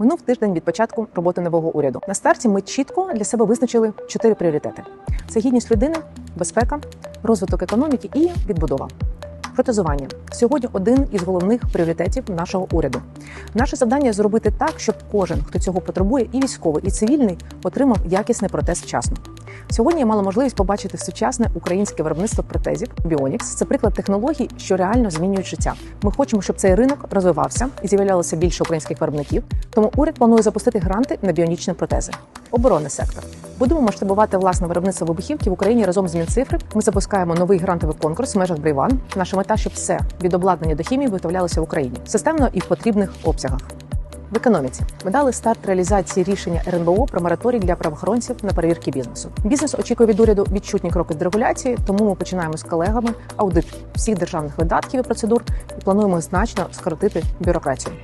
Минув тиждень від початку роботи нового уряду. На старті ми чітко для себе визначили чотири пріоритети: це гідність людини, безпека, розвиток економіки і відбудова. Протезування сьогодні один із головних пріоритетів нашого уряду. Наше завдання зробити так, щоб кожен, хто цього потребує, і військовий, і цивільний, отримав якісний протез вчасно. Сьогодні я мала можливість побачити сучасне українське виробництво протезів Bionics. Це приклад технологій, що реально змінюють життя. Ми хочемо, щоб цей ринок розвивався і з'являлося більше українських виробників. Тому уряд планує запустити гранти на біонічні протези. Оборонний сектор. Будемо масштабувати власне виробництво вибухівки в Україні разом з Мінцифри. Ми запускаємо новий грантовий конкурс в межах Брейван. Наша мета, щоб все від обладнання до хімії виготовлялося в Україні системно і в потрібних обсягах. В економіці ми дали старт реалізації рішення РНБО про мораторій для правоохоронців на перевірки бізнесу. Бізнес очікує від уряду відчутні кроки з дерегуляції, тому ми починаємо з колегами аудит всіх державних видатків і процедур і плануємо значно скоротити бюрократію.